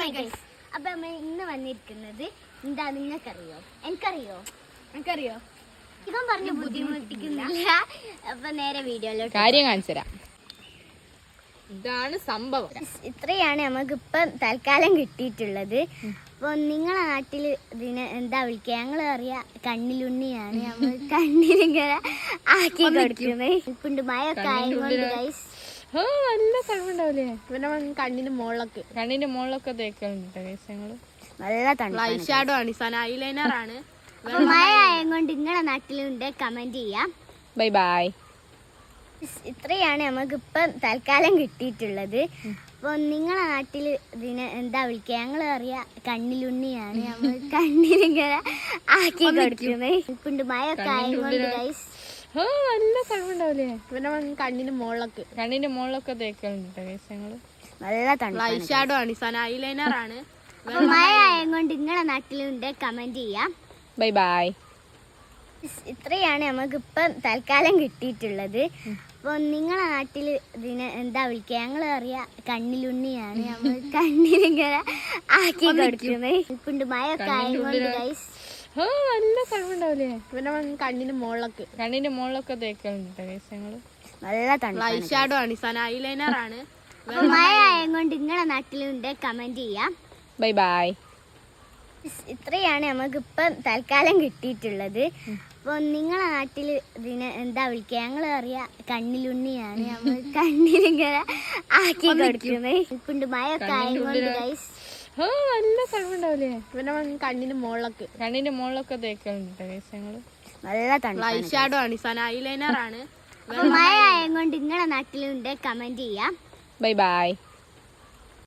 My guys അപ്പൊ നമ്മൾ ഇന്ന് വന്നിരിക്കുന്നത് എന്താ നിങ്ങൾക്കറിയോ? എനിക്കറിയോ? എനിക്കറിയോ? ഇവൻ പറഞ്ഞ് ബുദ്ധിമുട്ടിക്കുന്നില്ല. അപ്പൊ നേരെ വീഡിയോയിലോട്ട് കാര്യം കാണിച്ചുതരാം. ഇതാണ് സംഭവം. ഇത്രയാണ് നമുക്ക് ഇപ്പം തൽക്കാലം കിട്ടിയിട്ടുള്ളത്. അപ്പൊ നിങ്ങളെ നാട്ടിൽ ഇതിന് എന്താ വിളിക്കുക? ഞങ്ങൾ അറിയാ കണ്ണിലുണ്ണിയാണ്. നമ്മൾ കണ്ണിലിങ്ങനെ ആക്കി കൊടുക്കുന്നത്. ഉപ്പുണ്ട് മഴ ഒക്കെ ആയതുകൊണ്ട് ഗൈസ് നല്ല തണുപ്പുണ്ടാവില്ലേ പിന്നെ കണ്ണിന്റെ മുകളിലൊക്കെ കണ്ണിന്റെ മുകളിലൊക്കെ തേക്കലുണ്ട് ഞങ്ങൾ നല്ല തണുപ്പ് ഷാഡോ ആണ് സന ഐലൈനർ ആണ്. മഴ ആയതുകൊണ്ട് നിങ്ങളെ നാട്ടിലുണ്ട് കമന്റ് ചെയ്യാം. ബൈ ബൈ ഇത്രയാണ് നമുക്ക് ഇപ്പം തൽക്കാലം കിട്ടിയിട്ടുള്ളത്. അപ്പോൾ നിങ്ങളെ നാട്ടിൽ ഇതിനെ എന്താ വിളിക്കുക? ഞങ്ങൾ അറിയാ കണ്ണിലുണ്ണിയാണ്. നമ്മൾ കണ്ണിലിങ്ങനെ ആക്കി കൊടുക്കുന്നത് ഇപ്പൊ മഴ ഒക്കെ ആയതുകൊണ്ട് ഗൈസ് നല്ല കഴിവുണ്ടാവില്ലേ പിന്നെ കണ്ണിന്റെ മുകളിലൊക്കെ കണ്ണിന്റെ മുകളിലൊക്കെ തേക്കലുണ്ട് വേഷങ്ങൾ ഞങ്ങൾ നല്ല തണുപ്പാണ് ഐഷാഡോ ആണ് സന ഐലൈനർ ആണ്. മഴ ആയതുകൊണ്ട് നിങ്ങളെ നാട്ടിലുണ്ട് കമന്റ് ചെയ്യാം. ബൈ ബൈ ഇത്രയാണ് നമുക്ക് ഇപ്പം തൽക്കാലം കിട്ടിയിട്ടുള്ളത്. അപ്പോൾ നിങ്ങളെ നാട്ടിൽ ഇതിനെ എന്താ വിളിക്കുക? ഞങ്ങൾ അറിയാ കണ്ണിലുണ്ണിയാണ്. നമ്മൾ കണ്ണിലിങ്ങനെ ആക്കി കൊടുക്കുന്നത് ഇപ്പം മഴ ഒക്കെ ആയതുകൊണ്ട് ഗൈസ് നല്ല കഴിവുണ്ടാവില്ലേ പിന്നെ കണ്ണിന്റെ മുകളിലൊക്കെ കണ്ണിന്റെ മുകളിലൊക്കെ തേക്കലുണ്ട് കേസ് ഞങ്ങൾ. നല്ല ലൈറ്റ് ഐഷാഡോ ആണ്. സന ഐലൈനർ ആണ്. മഴ ആയതുകൊണ്ട് നിങ്ങളെ നാട്ടിലുണ്ട് കമന്റ് ചെയ്യാം. ബൈ ബൈ ഇത്രയാണ് നമുക്ക് ഇപ്പം തൽക്കാലം കിട്ടിയിട്ടുള്ളത്. അപ്പോൾ നിങ്ങളെ നാട്ടിൽ ഇതിനെ എന്താ വിളിക്കുക? ഞങ്ങൾ അറിയാ കണ്ണിലുണ്ണിയാണ്. നമ്മൾ കണ്ണിലിങ്ങനെ ആക്കി കൊടുക്കുന്നത് ഇപ്പുണ്ട് മഴയൊക്കെ ആയതുകൊണ്ട് ഗൈസ് നല്ല കഴിവുണ്ടാവില്ലേ പിന്നെ കണ്ണിന്റെ മുകളിലൊക്കെ കണ്ണിന്റെ മുകളിലൊക്കെ തേക്കുന്നുണ്ട് ഞങ്ങൾ നല്ല തണുപ്പാണ് ഷാഡോ ആണ് സന ഐലൈനർ ആണ്. അപ്പോൾ മഴ ആയതുകൊണ്ട് നിങ്ങളെ നാട്ടിലുണ്ട്. കമന്റ് ചെയ്യാം. Bye bye